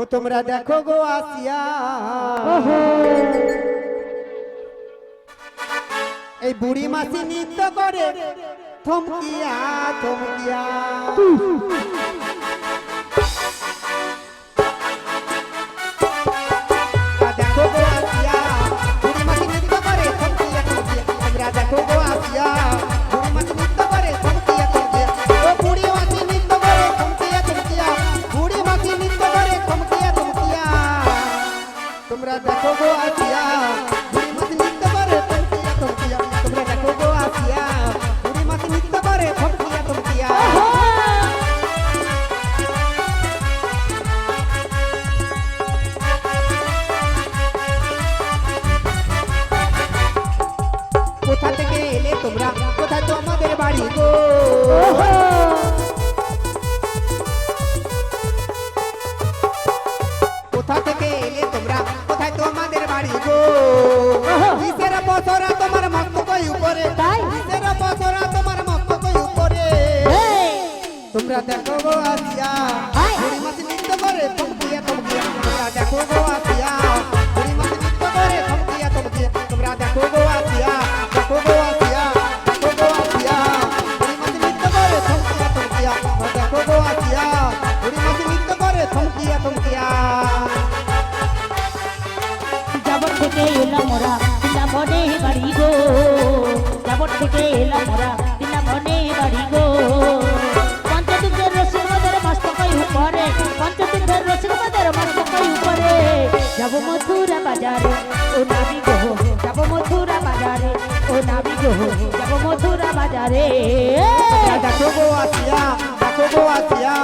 ও তোমরা দেখো গো আসিয়া। এই বুড়ি মাসি নৃত্য করে থমকিয়া থমকিয়া। তোমরা তোমরা দেখো গো আসিয়া তোমরা দেখো গো আসিয়া বুড়ি মাছ নৃত্য করে থমকিয়া থমকিয়া তোমরা দেখো গো আসিয়া বুড়ি মাছ নৃত্য করে থমকিয়া থমকিয়া তোমরা দেখো গো আসিয়া দেখো গো আসিয়া দেখো গো আসিয়া বুড়ি মাছ নৃত্য করে থমকিয়া থমকিয়া তোমরা দেখো গো আসিয়া বুড়ি মাছ নৃত্য করে থমকিয়া থমকিয়া যাবর থেকে এলাম মোরা দিলাম মনে বাড়ি গো। যাবর থেকে এলাম মোরা মথুরা বাজারে ও নাবি গো যাব মথুরা বাজারে ও নাবি গো যাব মথুরা বাজারে। দেখো গো আসিয়া দেখো গো আসিয়া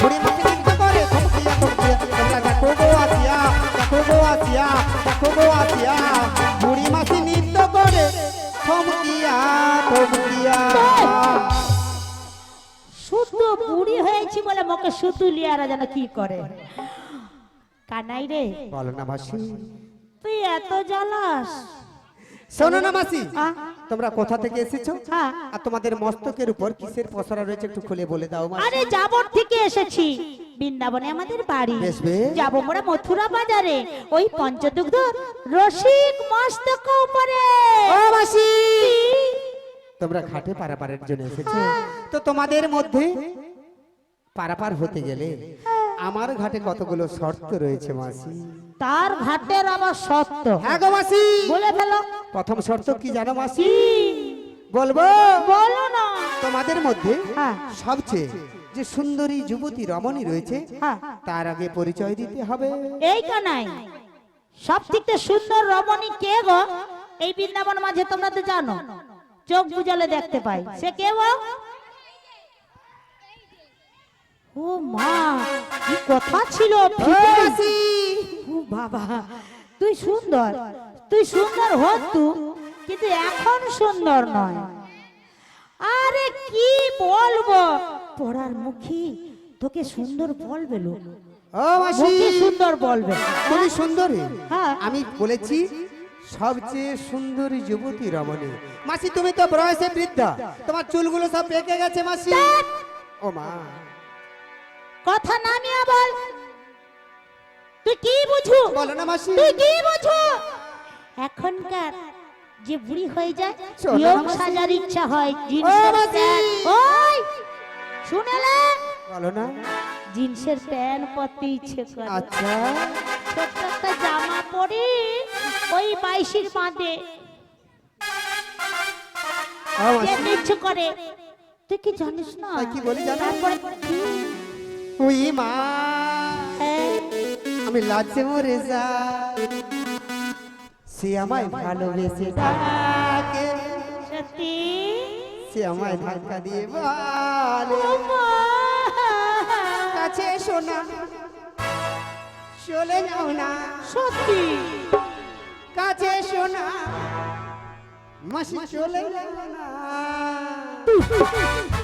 বুড়ি মাছ নৃত্য করে থমকিয়া থমকিয়া তোমরা দেখো গো আসিয়া দেখো গো আসিয়া দেখো গো আসিয়া বুড়ি মাছ নৃত্য করে থমকিয়া থমকিয়া। শুদ্ধ বুড়ি হয়েছি বলে মোকে শুধু লিয়ারা যেন কি করে? কানাই রে বলো না মাসি। তুই এত জ্বালাস। শোনো না মাসি? তোমরা কোথা থেকে এসেছ? হ্যাঁ। আর তোমাদের মস্তকের উপর কিসের পসরা রয়েছে একটু খুলে বলে দাও মাসি। আরে যাবর থেকে এসেছি। বৃন্দাবনে আমাদের বাড়ি। যাব মোরা মথুরা বাজারে। ওই পঞ্চদুগ্ধ রসিক মস্তক উপরে। ও মাসি! তোমরা ঘাটে পারাপারের জন্য এসেছ। তো তোমাদের মধ্যে পারাপার হতে গেলে আমার ঘাটে কতগুলো শর্ত রয়েছে মাসি? তার ঘাটের আবার সত্য হ্যাঁ গো মাসি। বলে ফেলো। প্রথম শর্ত কি জানো মাসি? বলব? বলো না। তোমাদের মধ্যে হ্যাঁ। সবচেয়ে যে সুন্দরী যুবতী রমণী রয়েছে হ্যাঁ। তার আগে পরিচয় দিতে হবে। এই কানাই। সব থেকে সুন্দর রমণী কে গো? এই বৃন্দাবন মাঝে তোমরা তো জানো। চোখ বুঝালে দেখতে পাই। সে কে গো? ও মা। কি কথা ছিল বাবা তুই সুন্দর তুই সুন্দর হতু কিন্তু এখন সুন্দর নয়। আরে কি বলব? পড়ার মুখী তোকে সুন্দর বলবে লোক। সুন্দর বলবে। তুমি সুন্দরী। হ্যাঁ। আমি বলেছি সবচেয়ে সুন্দরী যুবতী রমণী। মাসি তুমি তো বয়সে বৃদ্ধা। তোমার চুলগুলো সব পেকে গেছে মাসি। ও মা। কথা নামিয়া বল। তুই কি বুঝু? বলো না মাসি। তুই কি বুঝু? এখনকার যে বুড়ি হয়ে যায় শোনো না মাসি। সাজার ইচ্ছা হয় জিন্সের। প্যান্ট। ওই শুনেলে বলো না। জিন্সের প্যান্ট পরতে ইচ্ছে করে। আচ্ছা। ছোট্ট একটা জামা পরে ওই বাইশির বাঁধে। ইচ্ছে করে। তুই কি জানিস না? কি বলি জানো? তারপরে কি? উই মা। আমি লাজে মরে সে আমায় ভালোবেসে ডাকে সত্যি? সে আমায় ধাক্কা দিয়ে বলে কাছে শোনা চলে যাও না। সত্যি? কাছে শোনা মাসি চলে যাও না।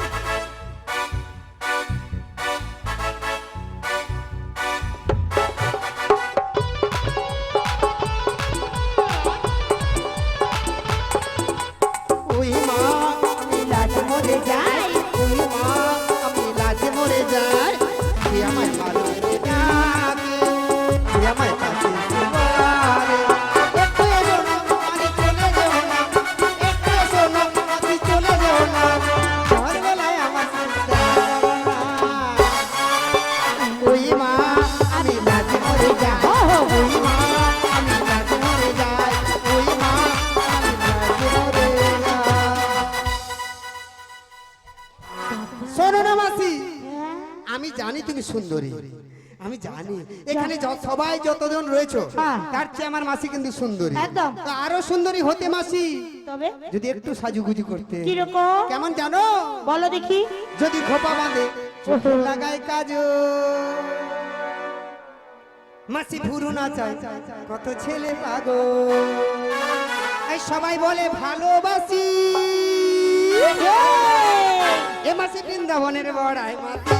সুন্দরী। আমি জানি। এখানে সবাই যতজন রয়েছে হ্যাঁ। তার চেয়ে আমার মাসি কিন্তু সুন্দরী। একদম। আরও সুন্দরী হতে মাসি। তবে? যদি একটু সাজুগুজু করতে। কীরকম? কেমন জানো? বলো দেখি। যদি খোপা বাঁধে লাগায় কাজ। মাসি ভুরু না চাই কত ছেলে পাগো এই সবাই বলে ভালোবাসি। এ মাসি বৃন্দাবনের বড়াই মাসি।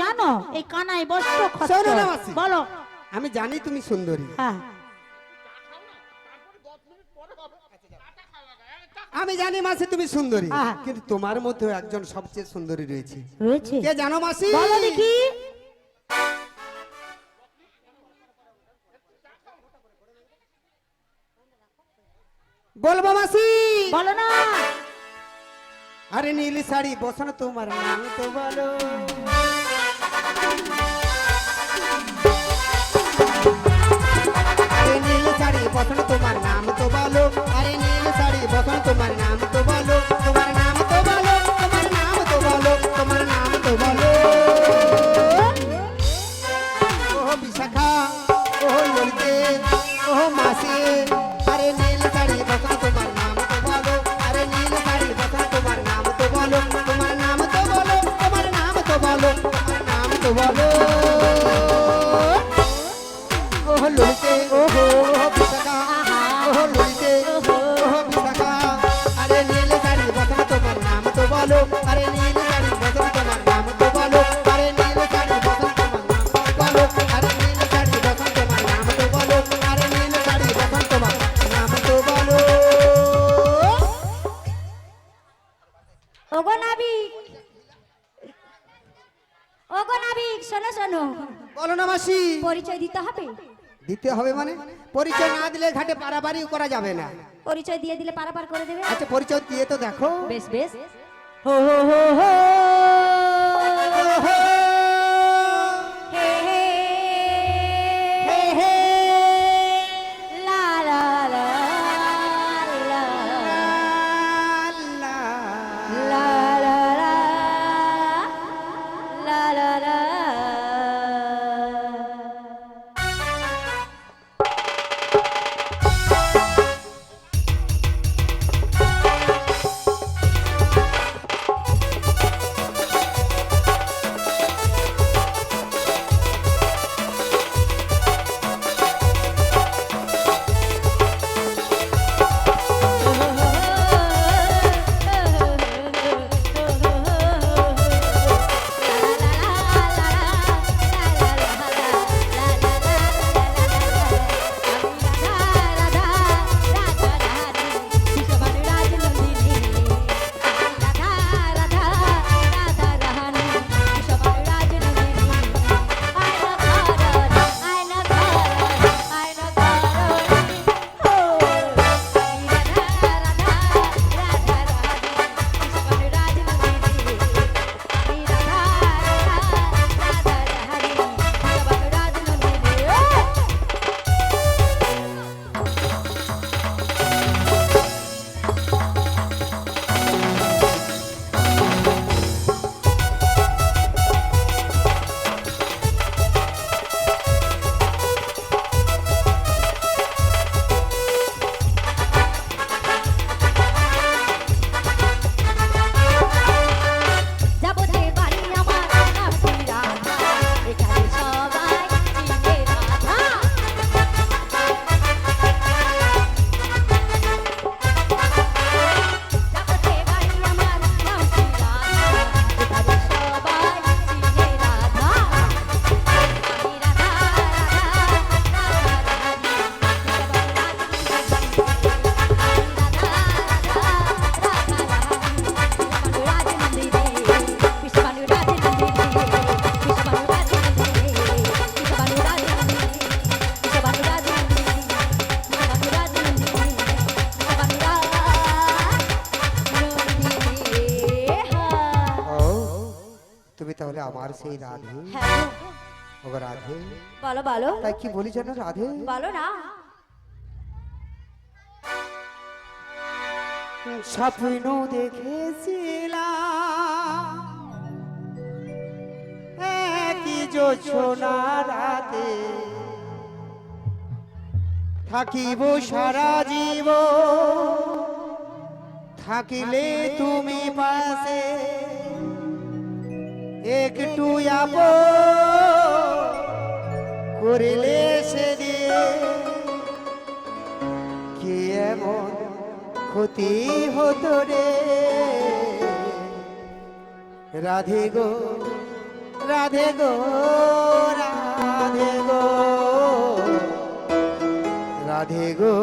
জানো? এই কানায় বস্ত্র শোনো না, মাসি। বলো। আমি জানি তুমি সুন্দরী। হ্যাঁ। আমি জানি মাসি তুমি সুন্দরী হ্যাঁ। কিন্তু তোমার মধ্যে একজন সবচেয়ে সুন্দরী রয়েছে। রয়েছে? কে জানো মাসি? বলো দেখি। বলব মাসি? বলো না। আরে নীল শাড়ি বসন তোমার নাম তো বলো। পছন্দ তোমার? বলো আরে নীল শাড়ি বসন তোমার নাম তো বলো আরে নীল শাড়ি বসন তোমার নাম তো বলো আরে নীল শাড়ি বসন তোমার নাম তো বলো আরে নীল শাড়ি বসন তোমার নাম তো বলো ওগো নাবিক। ওগো নাবিক শোনো শোনো। বলো না মাসি। পরিচয় দিতে হবে? দিতে হবে মানে? পরিচয় না দিলে ঘাটে পারাপারিও করা যাবে না। পরিচয় দিয়ে দিলে পারাপার করে দেবে? আচ্ছা পরিচয় দিয়ে তো দেখো। বেশ বেশ। oh, oh, oh. সেই রাধে। হ্যাঁ। রাধে। বলো বলো। তাই কি বলি যেন রাধে? বলো না। স্বপ্ন দেখেছিলাম। একই জোছনা রাতে। থাকিব সারা জীব থাকিলে তুমি পাশে। একটু আপ করিলে সে দিয়ে এমন ক্ষতি হতো রে? রাধে গো রাধে গো রাধে গো রাধে গো।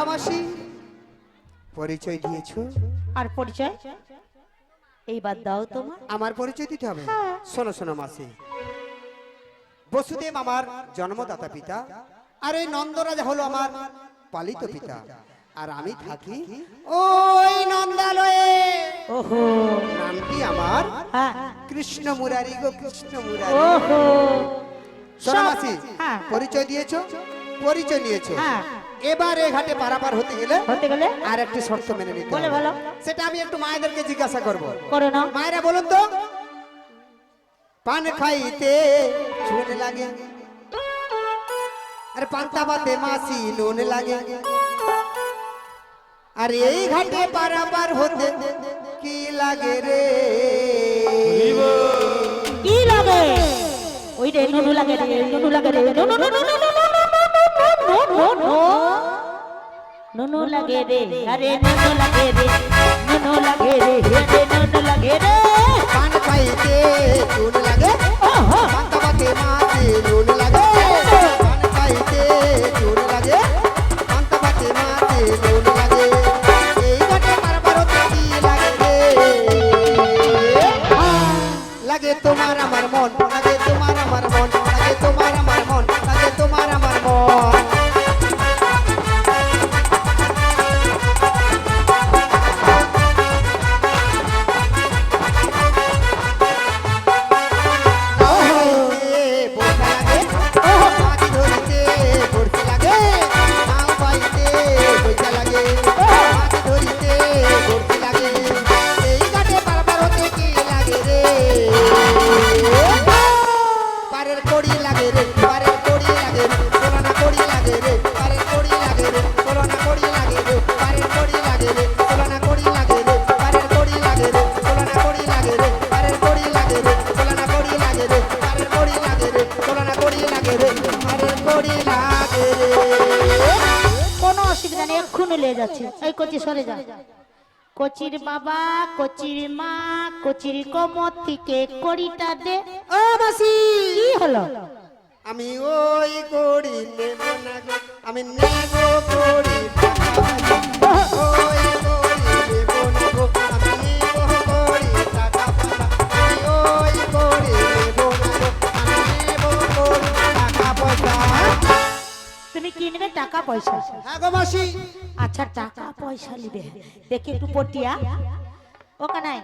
আমাসি পরিচয় দিয়েছ? আর পরিচয়? এইবার দাও তোমার। আমার পরিচয় দিতে হবে? শোনো শোনো মাসি। বসুদেব আমার জন্মদাতা পিতা আর এই নন্দরাজা হলো আমার পালিত পিতা। আর আমি থাকি ওই নন্দালয়ে। ওহো। নামটি আমার হ্যাঁ। কৃষ্ণ মুরারি গো কৃষ্ণ মুরারি। ওহো। শোনো মাসি হ্যাঁ। পরিচয় দিয়েছ? পরিচয় নিয়েছো? হ্যাঁ। এবার এ ঘাটে পারাপার হতে গেলে হতে গেলে আর একটি শর্ত মেনে নিতে বলে ভালো সেটা আমি একটু মায়েদেরকে জিজ্ঞাসা করব করো না মায়েরা বলুন তো পান খাইতে চুন লাগে আর পান্তা পাতে মাসি নুন লাগে আর এই ঘাটে পারাপার হতে কি লাগে রে কি লাগে ওই রে নুনু লাগে রে নুনু লাগে রে নুনু নুনু নুনু নুনু নুনু নুনু নুনু লাগে রে আরে নুনু লাগে রে নুনু লাগে রে আরে নুনু লাগে রে। পান খাইতে চুন লাগে। ওহো পাতে মাসি নুন কচি সরে যা। কচির বাবা কচির মা কচির কোমর থেকে কড়িটা দে। ও মাসি কি হলো? আমি ওই করি নেব না গো আমি নেব করি ওই করি নেব না গো আমি নেব করি টাকা পয়সা আমি ওই করি নেব না গো আমি নেব করি টাকা পয়সা তুমি কিনবে টাকা পয়সা? হ্যাঁ গো মাসি। আচ্ছা টাকা পয়সা নিবে। দেখে একটু পটিয়া। ও কানাই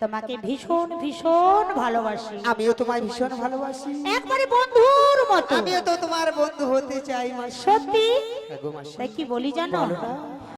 তোমাকে ভীষণ ভীষণ ভালোবাসি। আমিও তোমায় ভীষণ ভালোবাসি। একবারে বন্ধুর মতো। আমিও তো তোমার বন্ধু হতে চাই মা সত্যি? হ্যাঁ তাই কি বলি জানো?